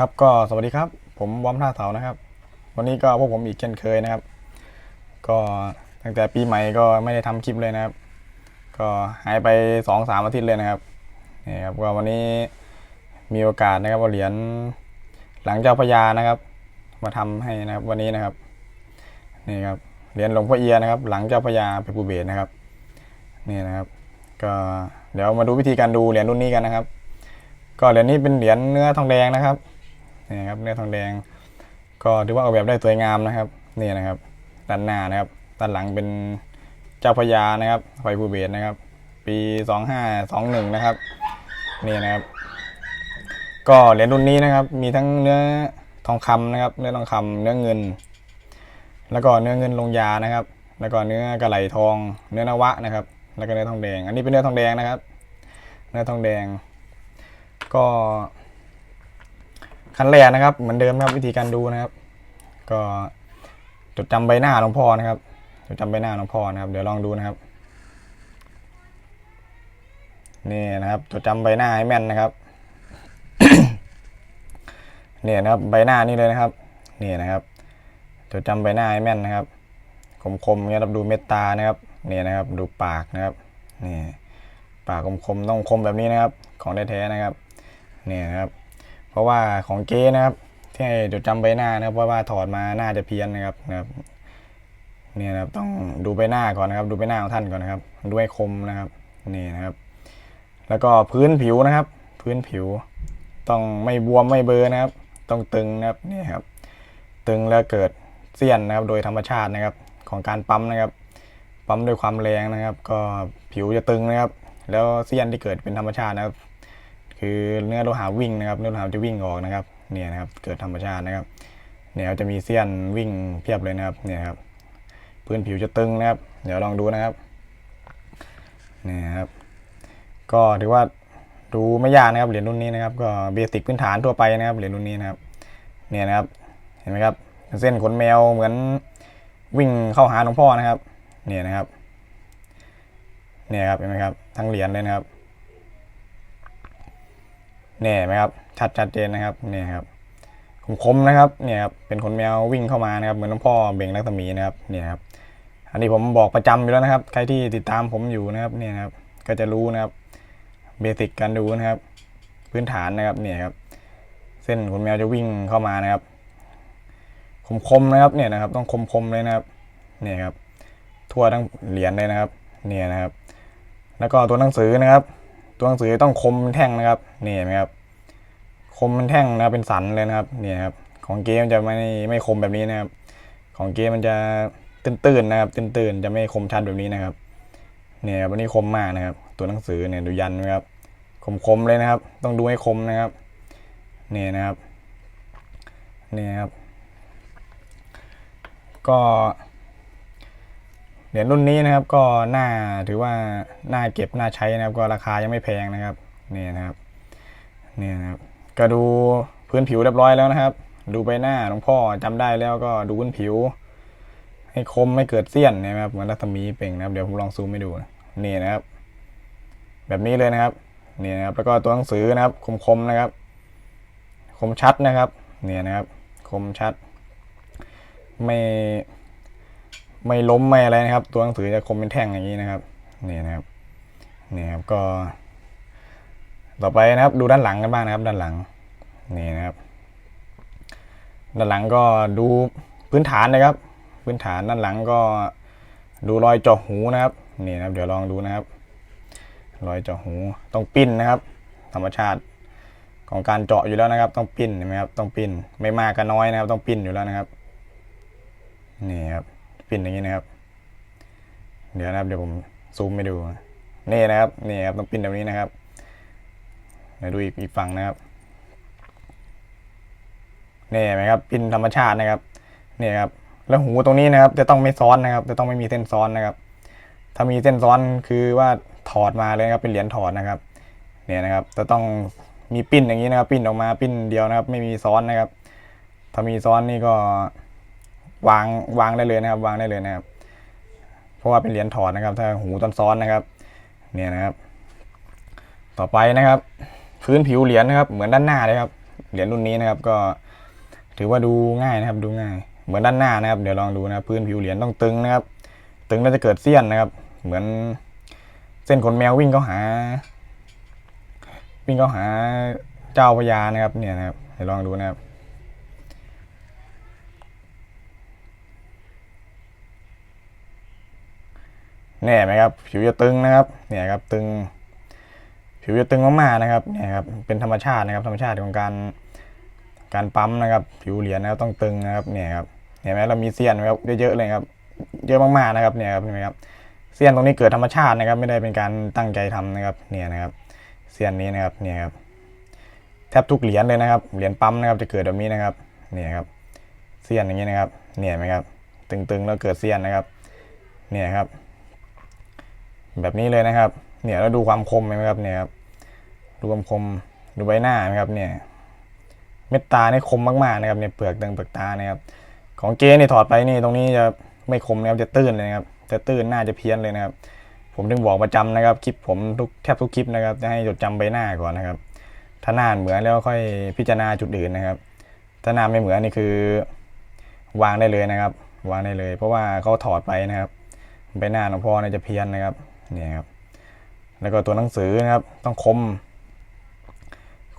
ครับก็สวัสดีครับ ผมวอมท่าเสานะครับ วันนี้ก็พวกผมอีกเช่นเคยนะครับ ก็ตั้งแต่ปีใหม่ก็ไม่ได้ทำคลิปเลยนะครับ ก็หายไปสองสามอาทิตย์เลยนะครับนี่ครับก็วันนี้มีโอกาสนะครับเอาเหรียญหลังเจ้าพระยานะครับ มาทำให้นะครับวันนี้นะครับนี่ครับเหรียญหลวงพ่อเอียนะครับ หลังเจ้าพระยาเพชรบุเบศนะครับนี่นะครับ ก็เดี๋ยวมาดูวิธีการดูเหรียญรุ่นนี้กันนะครับ ก็เหรียญนี้เป็นเหรียญเนื้อทองแดงนะครับ นี่ครับเนื้อทองแดง ก็ถือว่าออกแบบได้สวยงามนะครับนี่นะครับด้านหน้านะครับด้านหลังเป็นเจ้าพระยานะครับไฟภูเบศนะครับ ปี 2521 นะครับนี่นะครับ ก็เหรียญรุ่นนี้นะครับ มีทั้งเนื้อทองคำนะครับ เนื้อทองคำเนื้อเงิน แล้วก็เนื้อเงินลงยานะครับ แล้วก็เนื้อกระไหลทอง เนื้อนวะนะครับ แล้วก็เนื้อทองแดง อันนี้เป็นเนื้อทองแดงนะครับ เนื้อทองแดง ก็ ขั้นแรกนะครับ เหมือนเดิมครับวิธีการดูนะครับ ก็จดจำใบหน้าหลวงพ่อนะครับจดจำใบหน้าหลวงพ่อนะครับ เดี๋ยวลองดูนะครับ นี่นะครับจดจำใบหน้าให้แม่นนะครับเนี่ยนะครับใบหน้านี่เลยนะครับนี่นะครับจดจำใบหน้าให้แม่นนะครับคมๆเนี่ยครับดูเม็ดตานะครับนี่นะครับ ดูปากนะครับนี่ปากคมๆต้องคมแบบนี้นะครับ ของแท้ๆนะครับนี่นะครับ เพราะว่าของเก๊นะครับที่ให้จดจำใบหน้านะครับเพราะว่าถอดมาหน้าจะเพี้ยนนะครับนะครับเนี่ยนะครับต้องดูใบหน้าก่อนนะครับ ดูใบหน้าของท่านก่อนนะครับดูให้คมนะครับนี่นะครับ แล้วก็พื้นผิวนะครับ พื้นผิว ต้องไม่บวมไม่เบลอนะครับ ต้องตึงนะครับนี่ครับ ตึงแล้วเกิดเสี้ยนนะครับ โดยธรรมชาตินะครับของการปั๊มนะครับปั๊มด้วยความแรงนะครับ ก็ผิวจะตึงนะครับ แล้วเสี้ยนที่เกิดเป็นธรรมชาตินะครับ คือเนื้อโลหะวิ่งนะครับเนื้อโลหะจะวิ่งออกนะครับเนี่ยนะครับเกิดธรรมชาตินะครับเนี่ยจะมีเสี้ยนวิ่งเพียบเลยนะครับเนี่ยครับพื้นผิวจะตึงนะครับ เดี๋ยวลองดูนะครับเนี่ยครับ ก็ถือว่าดูไม่ยากนะครับเหรียญรุ่นนี้นะครับ ก็เบสิกพื้นฐานทั่วไปนะครับเหรียญรุ่นนี้นะครับ เนี่ยนะครับเห็นไหมครับ เส้นขนแมวเหมือนวิ่งเข้าหาหลวงพ่อนะครับ เนี่ยนะครับ เนี่ยครับเห็นไหมครับทั้งเหรียญเลยนะครับ เนี่ยไหมครับชัดชัดเจนนะครับเนี่ยครับคมๆนะครับเนี่ยครับเป็นขนแมววิ่งเข้ามานะครับเหมือนหลวงพ่อเบ่งรัศมีนะครับเนี่ยครับอันนี้ผมบอกประจำอยู่แล้วนะครับ ใครที่ติดตามผมอยู่นะครับเนี่ยครับก็จะรู้นะครับเบสิกการดูนะครับ พื้นฐานนะครับเนี่ยครับ เส้นขนแมวจะวิ่งเข้ามานะครับ คมๆนะครับเนี่ยนะครับ ต้องคมๆเลยนะครับเนี่ยครับทั่วทั้งเหรียญเลยนะครับ เนี่ยนะครับ แล้วก็ตัวหนังสือนะครับ ตัวหนังสือต้องคมเป็นแท่งนะครับนี่เห็นไหมครับ คมเป็นแท่งนะครับเป็นสันเลยนะครับเนี่ยครับ ของเกมจะไม่ไม่คมแบบนี้นะครับ ของเกมมันจะตื้นๆนะครับ ตื้นๆจะไม่คมชัดแบบนี้นะครับเนี่ยครับวันนี้คมมากนะครับ ตัวหนังสือเนี่ยดูยันนะครับคมๆเลยนะครับ ต้องดูให้คมนะครับนี่นะครับนี่ครับ ก็ เหรียญรุ่นนี้นะครับก็น่าถือว่าน่าเก็บน่าใช้นะครับ ก็ราคายังไม่แพงนะครับนี่นะครับนี่นะครับ ก็ดูพื้นผิวเรียบร้อยแล้วนะครับ ดูใบหน้าหลวงพ่อจำได้แล้วก็ดูพื้นผิว ให้คมไม่เกิดเสี้ยนนะครับเหมือนรัศมีเปล่งนะครับเดี๋ยวผมลองซูมให้ดูนะนี่นะครับ แบบนี้เลยนะครับนี่นะครับแล้วก็ตัวหนังสือนะครับ คมๆนะครับ คมชัดนะครับเนี่ยนะครับ คมชัด ไม่ ไม่ล้มไม่อะไรนะครับ ตัวหนังสือจะคมเป็นแท่งอย่างนี้นะครับนี่นะครับนี่ครับก็ ต่อไปนะครับ ดูด้านหลังกันบ้างนะครับ ด้านหลังนี่นะครับ ด้านหลังก็ดูพื้นฐานนะครับ พื้นฐานด้านหลังก็ดูรอยเจาะหูนะครับนี่นะครับ เดี๋ยวลองดูนะครับ รอยเจาะหูต้องปิ้นนะครับ ธรรมชาติของการเจาะอยู่แล้วนะครับ ต้องปิ้นเห็นไหมครับต้องปิ้นไม่มากก็น้อยนะครับ ต้องปิ้นอยู่แล้วนะครับนี่ครับ ปิ้นอย่างนี้นะครับ เดี๋ยวนะครับเดี๋ยวผมซูมไปดู นี่นะครับนี่ครับต้องปิ้นแบบนี้นะครับเดี๋ยวดูอีกอีกฝั่งนะครับนี่ไหมครับปิ้นธรรมชาตินะครับนี่ครับแล้วหูตรงนี้นะครับจะต้องไม่ซ้อนนะครับ จะต้องไม่มีเส้นซ้อนนะครับ ถ้ามีเส้นซ้อนคือว่าถอดมาเลยครับเป็นเหรียญถอดนะครับ เนี่ยนะครับ จะต้องมีปิ้นอย่างนี้นะครับ ปิ้นออกมาปิ้นเดียวนะครับ ไม่มีซ้อนนะครับ ถ้ามีซ้อนนี่ก็ วางวางได้เลยนะครับ วางได้เลยนะครับ เพราะว่าเป็นเหรียญถอดนะครับ ถ้าหูตอนซ้อนนะครับ เนี่ยนะครับ ต่อไปนะครับ พื้นผิวเหรียญนะครับ เหมือนด้านหน้าเลยครับ เหรียญรุ่นนี้นะครับ ก็ถือว่าดูง่ายนะครับ ดูง่าย เหมือนด้านหน้านะครับ เดี๋ยวลองดูนะครับพื้นผิวเหรียญต้องตึงนะครับ ตึงแล้วจะเกิดเสี้ยนนะครับ เหมือนเส้นขนแมววิ่งเข้าหา วิ่งเข้าหาเจ้าพญานะครับ เนี่ยนะครับ เดี๋ยวลองดูนะครับ แน่ไหมครับผิวจะตึงนะครับเนี่ยครับตึง ผิวจะตึงมากๆนะครับเนี่ยครับเป็นธรรมชาตินะครับธรรมชาติของการการปั๊มนะครับ ผิวเหรียญนะครับต้องตึงนะครับเนี่ยครับเห็นไหมเรามีเสี้ยนครับเยอะๆเลยครับ เยอะมากๆนะครับเนี่ยครับเห็นไหมครับเสี้ยนตรงนี้เกิดธรรมชาตินะครับ ไม่ได้เป็นการตั้งใจทำนะครับเนี่ยนะครับเสี้ยนนี้นะครับเนี่ยครับแทบทุกเหรียญเลยนะครับเหรียญปั๊มนะครับจะเกิดแบบนี้นะครับเนี่ยครับเสี้ยนอย่างนี้นะครับเนี่ยไหมครับตึงๆแล้วเกิดเสี้ยนนะครับเนี่ยครับ แบบนี้เลยนะครับ เนี่ยแล้วดูความคมไหมครับเนี่ยครับดูความคมดูใบหน้าไหมครับ เนี่ย เม็ดตาเนี่ยคมมากๆนะครับเนี่ยเปลือกตึงเปลือกตานะครับ ของเก๊นี่ถอดไปนี่ตรงนี้จะไม่คมนะครับจะตื้นเลยนะครับจะตื้นหน้าจะเพี้ยนเลยนะครับ ผมถึงบอกประจำนะครับคลิปผมทุกแทบทุกคลิปนะครับจะให้จดจำใบหน้าก่อนนะครับ ถ้าหน้าเหมือนแล้วค่อยพิจารณาจุดอื่นนะครับ ถ้าหน้าไม่เหมือนนี่คือ วางได้เลยนะครับ วางได้เลย เพราะว่าเขาถอดไปนะครับใบหน้าหลวงพ่อเนี่ยจะเพี้ยนนะครับ นี่ครับแล้วก็ตัวหนังสือนะครับ ต้องคม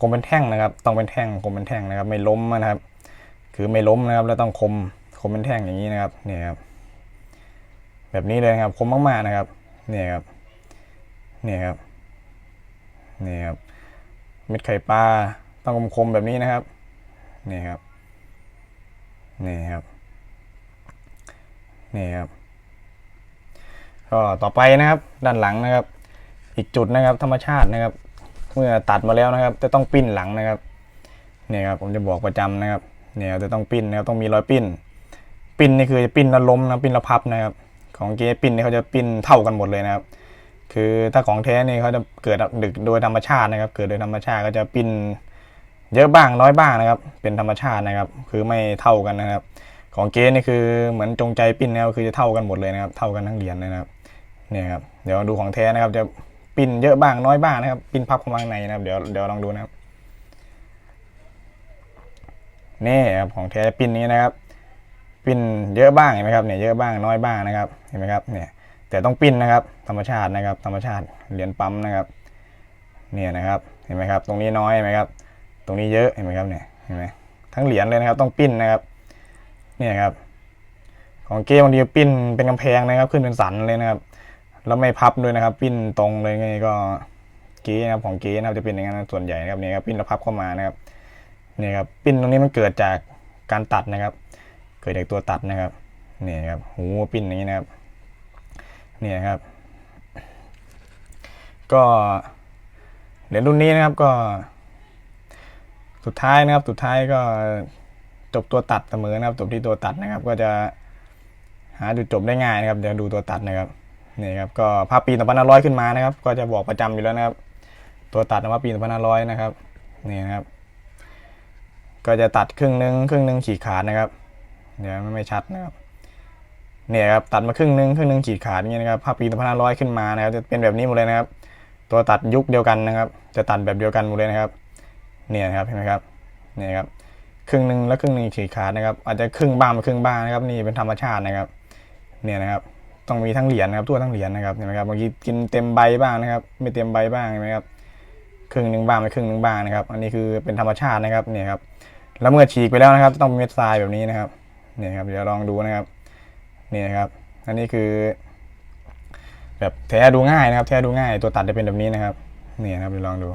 คมเป็นแท่งนะครับ ต้องเป็นแท่งคมเป็นแท่งนะครับ ไม่ล้มนะครับ คือไม่ล้มนะครับ แล้วต้องคมคมเป็นแท่งอย่างนี้นะครับนี่ครับแบบนี้เลยครับคมมากๆนะครับนี่ครับนี่ครับนี่ครับเม็ดไข่ปลาต้องคมๆแบบนี้นะครับนี่ครับนี่ครับนี่ครับ ก็ต่อไปนะครับด้านหลังนะครับ อีกจุดนะครับธรรมชาตินะครับ เมื่อตัดมาแล้วนะครับ จะต้องปิ้นหลังนะครับเนี่ยครับผมจะบอกประจำนะครับเนี่ยจะต้องปิ้นนะครับต้องมีรอยปิ้น ปิ้นนี่คือจะปิ้นแล้วล้มนะปิ้นแล้วพับนะครับ ของเก๊ปิ้นนี่เขาจะปิ้นเท่ากันหมดเลยนะครับ คือถ้าของแท้นี่เขาจะเกิดดึกโดยธรรมชาตินะครับ เกิดโดยธรรมชาติก็จะปิ้นเยอะบ้างน้อยบ้างนะครับ เป็นธรรมชาตินะครับ คือไม่เท่ากันนะครับ ของเก๊นี่คือเหมือนจงใจปิ้นแล้วคือจะเท่ากันหมดเลยนะครับ เท่ากันทั้งเหรียญเลยนะครับ เนี่ยครับเดี๋ยวดูของแท้นะครับจะปิ้นเยอะบ้างน้อยบ้างนะครับ ปิ้นพับเข้ามาข้างในนะครับเดี๋ยวเดี๋ยวลองดูนะครับนี่ครับของแท้ปิ้นนี้นะครับ ปิ้นเยอะบ้างเห็นไหมครับเนี่ยเยอะบ้างน้อยบ้างนะครับเห็นไหมครับเนี่ยแต่ต้องปิ้นนะครับ ธรรมชาตินะครับ ธรรมชาติเหรียญปั๊มนะครับ เนี่ยนะครับเห็นไหมครับ ตรงนี้น้อยเห็นไหมครับ ตรงนี้เยอะเห็นไหมครับเนี่ยเห็นไหมทั้งเหรียญเลยนะครับ ต้องปิ้นนะครับ เนี่ยครับ ของเก้บางทีปิ้นเป็นกำแพงนะครับ ขึ้นเป็นสันเลยนะครับ แล้วไม่พับด้วยนะครับ ปิ้นตรงเลยไงก็เก๊นะครับของเก๊นะครับจะเป็นอย่างนั้นส่วนใหญ่นะครับเนี่ยครับปิ้นแล้วพับเข้ามานะครับเนี่ยครับปิ้นตรงนี้มันเกิดจากการตัดนะครับ เกิดจากตัวตัดนะครับเนี่ยครับหูปิ้นอย่างนี้นะครับเนี่ยครับ ก็เหรียญรุ่นนี้นะครับก็ สุดท้ายนะครับสุดท้ายก็จบตัวตัดเสมอนะครับจบที่ตัวตัดนะครับ ก็จะหาจุดจบได้ง่ายนะครับเดี๋ยวดูตัวตัดนะครับ นี่ครับก็ภาพปี2500 ขึ้นมานะครับ ก็จะบอกประจำอยู่แล้วนะครับ ตัวตัดว่าปี2500 นะครับนี่นะครับ ก็จะตัดครึ่งหนึงครึ่งหนึงฉีกขาดนะครับเดี๋ยวไม่ชัดนะครับเนี่ยครับตัดมาครึ่งหนึงครึ่งหนึงฉีกขาดอย่างเงี้ยนะครับภาพปี2500 ขึ้นมานะครับ จะเป็นแบบนี้หมดเลยนะครับ ตัวตัดยุคเดียวกันนะครับ จะตัดแบบเดียวกันหมดเลยนะครับเนี่ยครับเห็นไหมครับเนี่ยครับครึ่งหนึ่งแล้วครึ่งหนึ่งฉีกขาดนะครับ อาจจะครึ่งบ้างมาครึ่งบ้างนะครับ นี่เป็นธรรมชาตินะครับ เนี่ยนะครับ ต้องมีทั้งเหรียญนะครับทั่วทั้งเหรียญนะครับเห็นไหมครับบางทีกินเต็มใบบ้างนะครับ ไม่เต็มใบบ้างเห็นไหมครับครึ่งหนึ่งบ้างไม่ครึ่งหนึ่งบ้างนะครับ อันนี้คือเป็นธรรมชาตินะครับเนี่ยครับแล้วเมื่อฉีกไปแล้วนะครับ ต้องเป็นเม็ดทรายแบบนี้นะครับเนี่ยครับเดี๋ยวลองดูนะครับนี่นะครับ อันนี้คือ แบบแท้ดูง่ายนะครับ แท้ดูง่ายตัวตัดจะเป็นแบบนี้นะครับนี่นะครับเดี๋ยวลองดู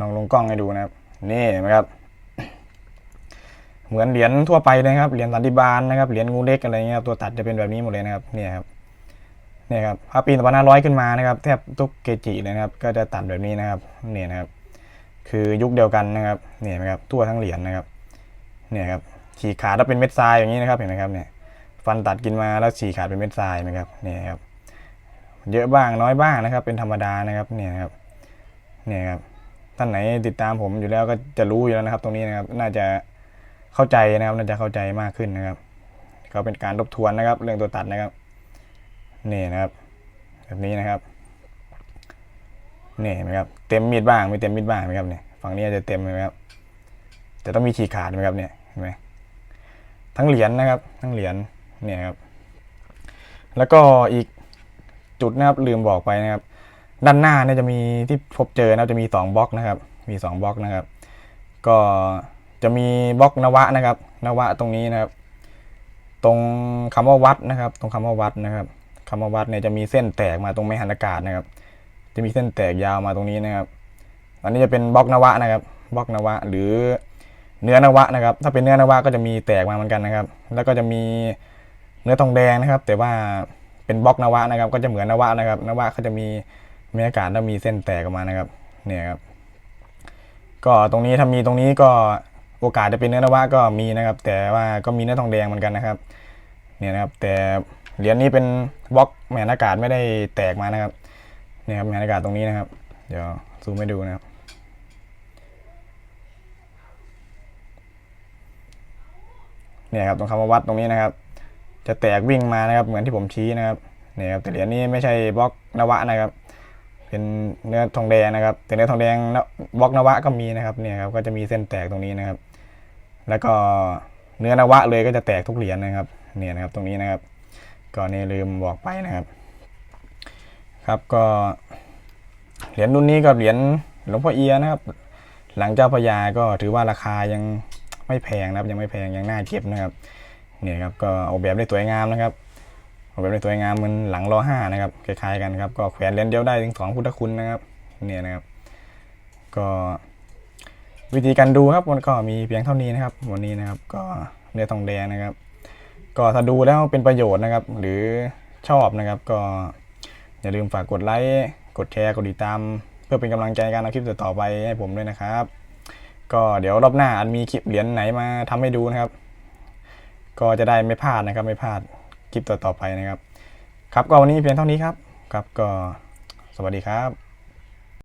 ลองลงกล้องให้ดูนะครับ นี่เห็นไหมครับ เหมือนเหรียญทั่วไปเลยนะครับเหรียญสันติบาลนะครับเหรียญงูเล็กอะไรเงี้ยครับตัวตัดจะเป็นแบบนี้หมดเลยนะครับเนี่ยครับเนี่ยครับพอปี2500ขึ้นมานะครับแทบทุกเกจิเลยนะครับ ก็จะตัดแบบนี้นะครับเนี่ยนะครับคือยุคเดียวกันนะครับเนี่ยนไหมครับทั่วทั้งเหรียญนะครับเนี่ยครับฉีกขาดแล้วเป็นเม็ดทรายอย่างนี้นะครับเห็นไหมครับเนี่ยฟันตัดกินมาแล้วฉีกขาดเป็นเม็ดทรายไหมครับเนี่ยครับเยอะบ้างน้อยบ้างนะครับ เป็นธรรมดานะครับเนี่ยครับเนี่ยครับท่านไหนติดตามผมอยู่แล้วก็จะรู้อยู่แล้วนะครับ ตรงนี้นะครับ น่าจะ เข้าใจนะครับน่าจะเข้าใจมากขึ้นนะครับก็เป็นการทบทวนนะครับ เรื่องตัวตัดนะครับนี่นะครับ แบบนี้นะครับนี่เห็นไหมครับเต็มมีดบ้างไม่เต็มมีดบ้างนไหมครับเนี่ยฝั่งนี้อาจจะเต็มนไหมครับแต่ต้องมีฉีกขาดไหมครับเนี่ยเห็นไหมทั้งเหรียญนะครับ ทั้งเหรียญเนี่ยครับแล้วก็อีกจุดนะครับลืมบอกไปนะครับ ด้านหน้าเนี่ยจะมีที่พบเจอนะครับจะมีสองบล็อกนะครับ มีสองบล็อกนะครับ ก็ จะมีบล็อกนวะนะครับ นวะตรงนี้นะครับ ตรงคำว่าวัดนะครับ ตรงคำว่าวัดนะครับคำว่าวัดเนี่ยจะมีเส้นแตกมาตรงแม่หันอากาศนะครับ จะมีเส้นแตกยาวมาตรงนี้นะครับ อันนี้จะเป็นบล็อกนวะนะครับ บล็อกนวะ หรือเนื้อนวะนะครับ ถ้าเป็นเนื้อนวะก็จะมีแตกมาเหมือนกันนะครับ แล้วก็จะมีเนื้อทองแดงนะครับ แต่ว่าเป็นบล็อกนวะนะครับ ก็จะเหมือนนวะนะครับ นวะเขาจะมีมีอากาศแล้วมีเส้นแตกออกมานะครับ เนี่ยครับ ก็ตรงนี้ถ้ามีตรงนี้ก็ โอกาสจะเป็นเนื้อนวะก็มีนะครับ แต่ว่าก็มีเนื้อทองแดงเหมือนกันนะครับ เนี่ยนะครับ แต่เหรียญนี้เป็นบล็อกแหมนอากาศไม่ได้แตกมานะครับ เนี่ยครับแหมนอากาศตรงนี้นะครับ เดี๋ยวซูมให้ดูนะครับ เนี่ยครับตรงคำว่าวัดตรงนี้นะครับ จะแตกวิ่งมานะครับ เหมือนที่ผมชี้นะครับ เนี่ยครับแต่เหรียญนี้ไม่ใช่บล็อกนวะนะครับเป็นเนื้อทองแดงนะครับ แต่เนื้อทองแดงบล็อกนวะก็มีนะครับเนี่ยครับก็จะมีเส้นแตกตรงนี้นะครับ แล้วก็เนื้อนวะเลยก็จะแตกทุกเหรียญนะครับเนี่ยนะครับตรงนี้นะครับก็เนี่ลืมบอกไปนะครับ ครับก็เหรียญรุ่นนี้ก็เหรียญหลวงพ่อเอียนะครับ หลังเจ้าพระยาก็ถือว่าราคายังไม่แพงนะครับ ยังไม่แพงยังน่าเก็บนะครับเนี่ยครับก็ออกแบบได้สวยงามนะครับออกแบบได้สวยงามเหมือนหลังล้อห้านะครับคล้ายๆกันครับก็แขวนเลนเดียวได้ถึงสองพุทธคุณนะครับเนี่ยนะครับ ก็ วิธีการดูครับมันก็มีเพียงเท่านี้นะครับ วันนี้นะครับก็เนื้อทองแดงนะครับ ก็ถ้าดูแล้วเป็นประโยชน์นะครับ หรือชอบนะครับก็อย่าลืมฝากกดไลค์กดแชร์กดติดตาม เพื่อเป็นกำลังใจในการเอาคลิปต่อไปให้ผมด้วยนะครับ ก็เดี๋ยวรอบหน้าอาจมีคลิปเหรียญไหนมาทำให้ดูนะครับ ก็จะได้ไม่พลาดนะครับไม่พลาดคลิปต่อๆไปนะครับ ครับก็วันนี้เพียงเท่านี้ครับครับก็สวัสดีครับ